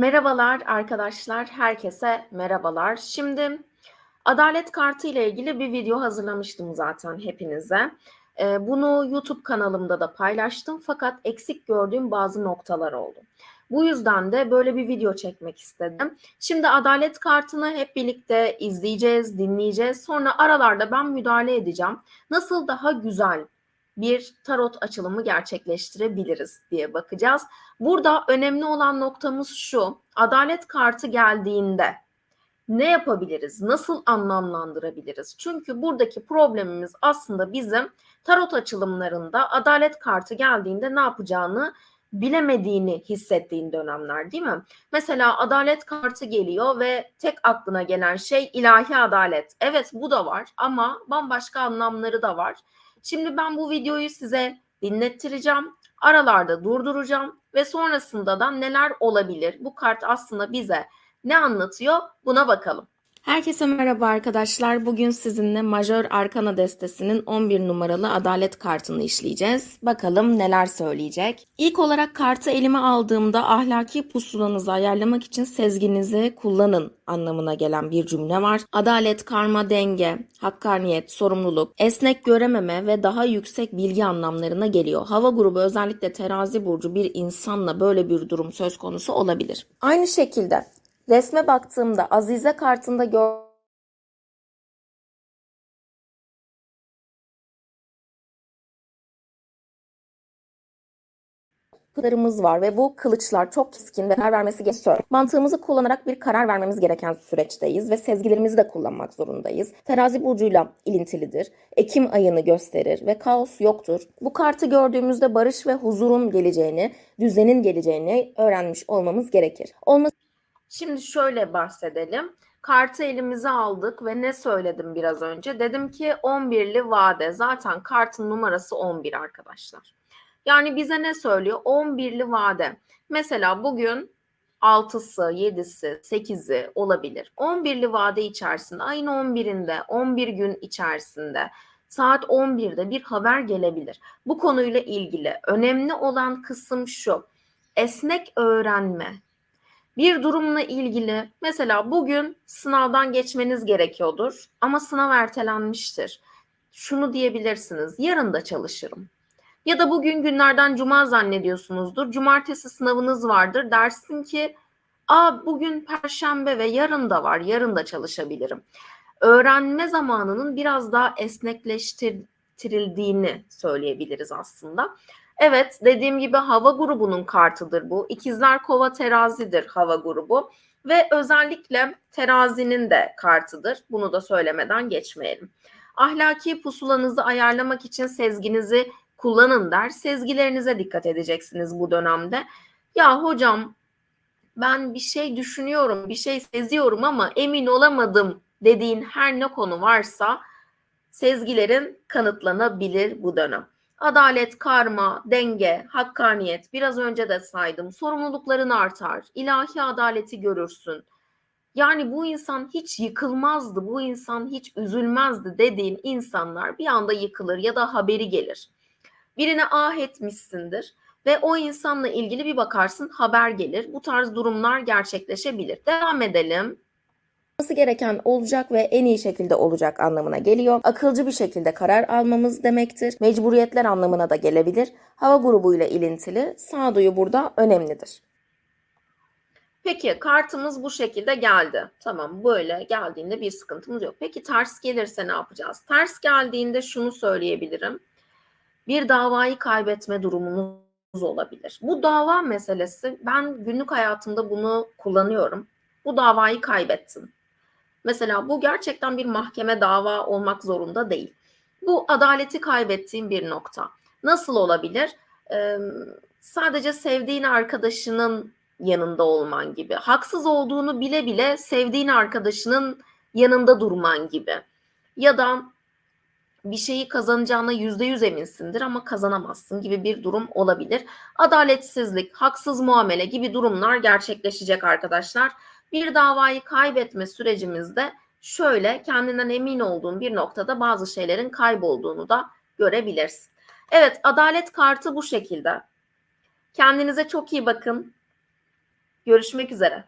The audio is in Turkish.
Merhabalar arkadaşlar, herkese merhabalar. Şimdi adalet kartı ile ilgili bir video hazırlamıştım zaten hepinize. Ee, bunu YouTube kanalımda da paylaştım fakat eksik gördüğüm bazı noktalar oldu. Bu yüzden de böyle bir video çekmek istedim. Şimdi adalet kartını hep birlikte izleyeceğiz, dinleyeceğiz. Sonra aralarda ben müdahale edeceğim. Nasıl daha güzel bir tarot açılımı gerçekleştirebiliriz diye bakacağız. Burada önemli olan noktamız şu. Adalet kartı geldiğinde ne yapabiliriz? Nasıl anlamlandırabiliriz? Çünkü buradaki problemimiz aslında bizim tarot açılımlarında adalet kartı geldiğinde ne yapacağını bilemediğini hissettiğin dönemler değil mi? Mesela adalet kartı geliyor ve tek aklına gelen şey ilahi adalet. Evet bu da var ama bambaşka anlamları da var. Şimdi ben bu videoyu size dinlettireceğim. Aralarda durduracağım ve sonrasında da neler olabilir? Bu kart aslında bize ne anlatıyor? Buna bakalım. Herkese merhaba arkadaşlar. Bugün sizinle Majör Arkana destesinin 11 numaralı adalet kartını işleyeceğiz. Bakalım neler söyleyecek. İlk olarak kartı elime aldığımda ahlaki pusulanızı ayarlamak için sezginizi kullanın anlamına gelen bir cümle var. Adalet, karma, denge, hakkaniyet, sorumluluk, esnek görememe ve daha yüksek bilgi anlamlarına geliyor. Hava grubu özellikle terazi burcu bir insanla böyle bir durum söz konusu olabilir. Aynı şekilde Resme baktığımda Azize kartında gör pınarımız var ve bu kılıçlar çok keskin ve karar vermesi gerekiyor. Mantığımızı kullanarak bir karar vermemiz gereken süreçteyiz ve sezgilerimizi de kullanmak zorundayız. Terazi burcuyla ilintilidir. Ekim ayını gösterir ve kaos yoktur. Bu kartı gördüğümüzde barış ve huzurun geleceğini, düzenin geleceğini öğrenmiş olmamız gerekir. Olması Şimdi şöyle bahsedelim. Kartı elimize aldık ve ne söyledim biraz önce? Dedim ki 11'li vade. Zaten kartın numarası 11 arkadaşlar. Yani bize ne söylüyor? 11'li vade. Mesela bugün 6'sı, 7'si, 8'i olabilir. 11'li vade içerisinde, ayın 11'inde, 11 gün içerisinde saat 11'de bir haber gelebilir. Bu konuyla ilgili önemli olan kısım şu. Esnek öğrenme, bir durumla ilgili mesela bugün sınavdan geçmeniz gerekiyordur ama sınav ertelenmiştir. Şunu diyebilirsiniz. Yarın da çalışırım. Ya da bugün günlerden cuma zannediyorsunuzdur. Cumartesi sınavınız vardır. Dersin ki Aa, bugün perşembe ve yarın da var. Yarın da çalışabilirim. Öğrenme zamanının biraz daha esnekleştirildiğini söyleyebiliriz aslında. Evet dediğim gibi hava grubunun kartıdır bu. İkizler kova terazidir hava grubu. Ve özellikle terazinin de kartıdır. Bunu da söylemeden geçmeyelim. Ahlaki pusulanızı ayarlamak için sezginizi kullanın der. Sezgilerinize dikkat edeceksiniz bu dönemde. Ya hocam ben bir şey düşünüyorum, bir şey seziyorum ama emin olamadım dediğin her ne konu varsa sezgilerin kanıtlanabilir bu dönem. Adalet, karma, denge, hakkaniyet biraz önce de saydım. Sorumlulukların artar. ilahi adaleti görürsün. Yani bu insan hiç yıkılmazdı, bu insan hiç üzülmezdi dediğin insanlar bir anda yıkılır ya da haberi gelir. Birine ah etmişsindir ve o insanla ilgili bir bakarsın haber gelir. Bu tarz durumlar gerçekleşebilir. Devam edelim olması gereken olacak ve en iyi şekilde olacak anlamına geliyor. Akılcı bir şekilde karar almamız demektir. Mecburiyetler anlamına da gelebilir. Hava grubuyla ilintili sağduyu burada önemlidir. Peki kartımız bu şekilde geldi. Tamam böyle geldiğinde bir sıkıntımız yok. Peki ters gelirse ne yapacağız? Ters geldiğinde şunu söyleyebilirim. Bir davayı kaybetme durumunuz olabilir. Bu dava meselesi ben günlük hayatımda bunu kullanıyorum. Bu davayı kaybettim. Mesela bu gerçekten bir mahkeme dava olmak zorunda değil. Bu adaleti kaybettiğin bir nokta. Nasıl olabilir? Ee, sadece sevdiğin arkadaşının yanında olman gibi. Haksız olduğunu bile bile sevdiğin arkadaşının yanında durman gibi. Ya da bir şeyi kazanacağına yüzde yüz eminsindir ama kazanamazsın gibi bir durum olabilir. Adaletsizlik, haksız muamele gibi durumlar gerçekleşecek arkadaşlar bir davayı kaybetme sürecimizde şöyle kendinden emin olduğun bir noktada bazı şeylerin kaybolduğunu da görebilirsin. Evet adalet kartı bu şekilde. Kendinize çok iyi bakın. Görüşmek üzere.